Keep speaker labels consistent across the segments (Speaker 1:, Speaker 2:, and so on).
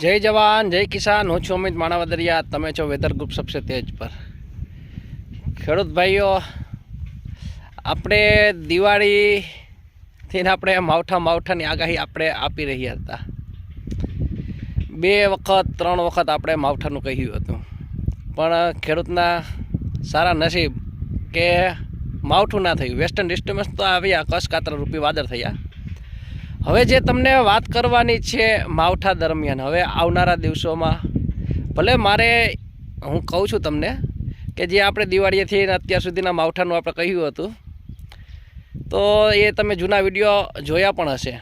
Speaker 1: જય જવાન, જય કિસાન. હું છું અમિત માણાવદરિયા. તમે છો વેધર ગ્રુપ સબસે તેજ પર. ખેડૂત ભાઈઓ, આપણે દિવાળીથી આપણે માવઠા માવઠાની આગાહી આપણે આપી રહ્યા હતા. બે વખત, ત્રણ વખત આપણે માવઠાનું કહ્યું હતું. પણ ખેડૂતના સારા નસીબ કે માવઠું ના થયું. વેસ્ટર્ન ડિસ્ટર્બન્સ તો આવ્યા કસકાતરા રૂપી વાદળ થયા. હવે જે તમને વાત કરવાની છે માવઠા દરમિયાન, હવે આવનારા દિવસોમાં, ભલે મારે, હું કહું છું તમને કે જે આપણે દિવાળીએથી અત્યાર સુધીના માવઠાનું આપણે કહ્યું હતું, તો એ તમે જૂના વીડિયો જોયા પણ હશે.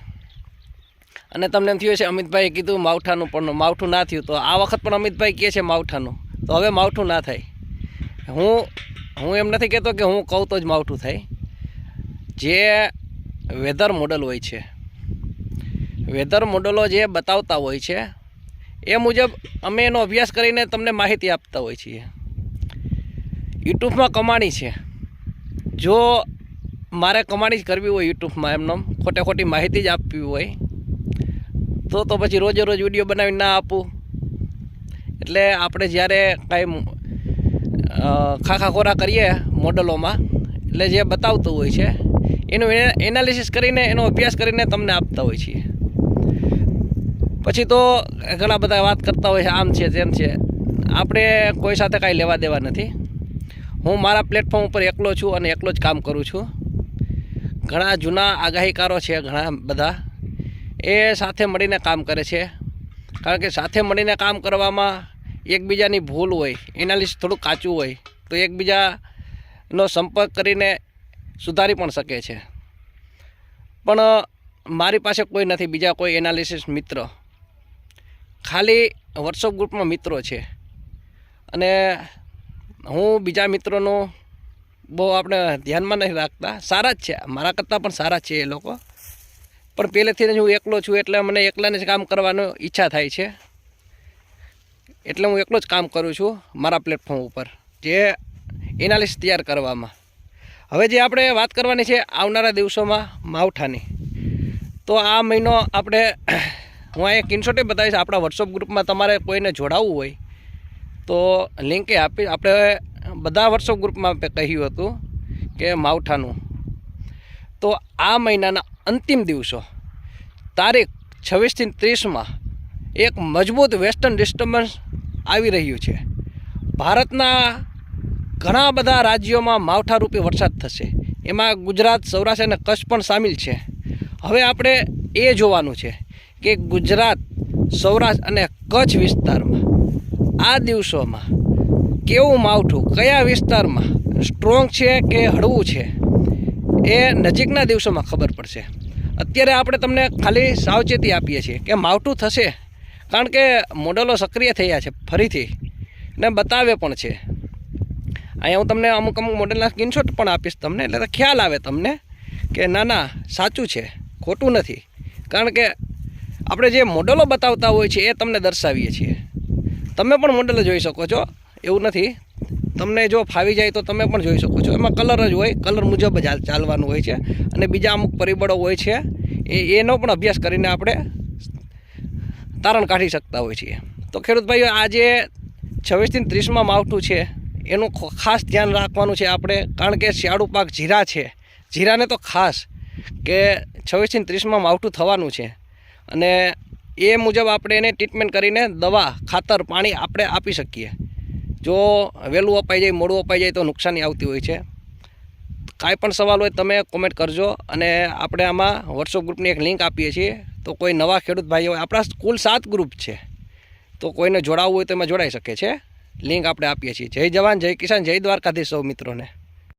Speaker 1: અને તમને થયું છે અમિતભાઈ કીધું માવઠાનું પણ, માવઠું ના થયું. તો આ વખત પણ અમિતભાઈ કહે છે માવઠાનું. તો હવે માવઠું ના થાય. હું હું એમ નથી કહેતો કે હું કહું તો જ માવઠું થાય. જે વેધર મોડલ હોય છે વેધર મોડલો જે બતાવતા હોય છે, એ મુજબ અમે એનો અભ્યાસ કરીને તમને માહિતી આપતા હોય છીએ. યુટ્યુબમાં કમાણી છે. જો મારે કમાણી જ કરવી હોય યુટ્યુબમાં એમનો, ખોટે ખોટી માહિતી જ આપવી હોય, તો તો પછી રોજે રોજ વીડિયો બનાવી ના આપું. એટલે આપણે જ્યારે કાંઈ ખાખા ખોરા કરીએ મોડલોમાં, એટલે જે બતાવતું હોય છે, એનું એનાલિસિસ કરીને, એનો અભ્યાસ કરીને તમને આપતા હોય છીએ. પછી તો ઘણા બધા વાત કરતા હોય છે, આમ છે, તેમ છે. આપણે કોઈ સાથે કાંઈ લેવા દેવા નથી. હું મારા પ્લેટફોર્મ ઉપર એકલો છું અને એકલો જ કામ કરું છું. ઘણા જૂના આગાહીકારો છે, ઘણા બધા. એ સાથે મળીને કામ કરે છે. કારણ કે સાથે મળીને કામ કરવામાં એકબીજાની ભૂલ હોય એનાલિસ્ટ થોડું કાચું હોય, તો એકબીજાનો સંપર્ક કરીને સુધારી પણ શકે છે. પણ મારી પાસે કોઈ નથી, બીજા કોઈ એનાલિસિસ મિત્ર. ખાલી વોટ્સઅપ ગ્રુપમાં મિત્રો છે. અને હું બીજા મિત્રોનું બહુ આપણે ધ્યાનમાં નથી રાખતા. સારા જ છે. મારા કરતાં પણ સારા છે એ લોકો. પણ પહેલેથી જ હું એકલો છું એટલે મને એકલાને જ કામ કરવાનો ઈચ્છા થાય છે. એટલે હું એકલો જ કામ કરું છું મારા પ્લેટફોર્મ ઉપર, જે એનાલિસ્ટ તૈયાર કરવામાં. હવે જે આપણે વાત કરવાની છે આવનારા દિવસોમાં માવઠાની, તો આ મહિનો આપણે હું અહીંયા કિનશોટે બતાવીશ, આપણા વોટ્સઅપ ગ્રુપમાં તમારે કોઈને જોડાવવું હોય, તો લિંકે આપી, આપણે બધા વોટ્સઅપ ગ્રુપમાં કહ્યું હતું કે માવઠાનું. તો આ મહિનાના અંતિમ દિવસો, તારીખ છવ્વીસથી ત્રીસમાં એક મજબૂત વેસ્ટર્ન ડિસ્ટર્બન્સ આવી રહ્યું છે. ભારતના ઘણા બધા રાજ્યોમાં માવઠારૂપી વરસાદ થશે. એમાં ગુજરાત, સૌરાષ્ટ્ર અને કચ્છ પણ સામેલ છે. હવે આપણે એ જોવાનું છે કે ગુજરાત, સૌરાષ્ટ્ર અને કચ્છ વિસ્તારમાં. આ દિવસોમાં કેવું માવઠું, કયા વિસ્તારમાં સ્ટ્રોંગ છે કે હળવું છે, એ નજીકના દિવસોમાં ખબર પડશે. અત્યારે આપણે તમને ખાલી સાવચેતી આપીએ છીએ કે માવઠું થશે, કારણ કે મોડલો સક્રિય થયા છે ફરીથી, ને બતાવે પણ છે. અહીંયા હું તમને અમુક અમુક મોડલના સ્ક્રીનશોટ પણ આપીશ તમને, એટલે ખ્યાલ આવે તમને કે ના ના, સાચું છે, ખોટું નથી. કારણ કે આપણે જે મોડલો બતાવતા હોય છે એ તમને દર્શાવીએ છીએ. તમે પણ મોડલ જોઈ શકો છો. એવું નથી. તમને જો ફાવી જાય તો તમે પણ જોઈ શકો છો. એમાં કલર જ હોય. કલર મુજબ જ ચાલવાનું હોય છે. અને બીજા અમુક પરિબળો હોય છે. એ, એનો પણ અભ્યાસ કરીને આપણે તારણ કાઢી શકતા હોય છીએ. તો ખેડૂત ભાઈઓ આજે છવ્વીસથી ત્રીસમાં માવઠું છે. એનું ખાસ ધ્યાન રાખવાનું છે આપણે. કારણ કે શિયાળુ પાક જીરા છે. જીરાને તો ખાસ કે છવ્વીસથી ત્રીસમાં માવઠું થવાનું છે. અને એ મુજબ આપણે એને ટ્રીટમેન્ટ કરીને દવા, ખાતર, પાણી આપણે આપી શકીએ. જો વહેલું અપાઈ જાય, મોડું અપાઈ જાય તો નુકસાની આવતી હોય છે. કાંઈ પણ સવાલ હોય તમે કોમેન્ટ કરજો અને આપણે આમાં વોટ્સઅપ ગ્રુપની એક લિંક આપીએ છીએ. તો કોઈ નવા ખેડૂત ભાઈઓ હોય આપણા કુલ સાત ગ્રુપ છે. તો કોઈને જોડાવવું હોય તો એમાં જોડાઈ શકે છે. લિંક આપણે આપીએ છીએ. જય જવાન, જય કિસાન, જય દ્વારકાધીશ સૌ મિત્રોને.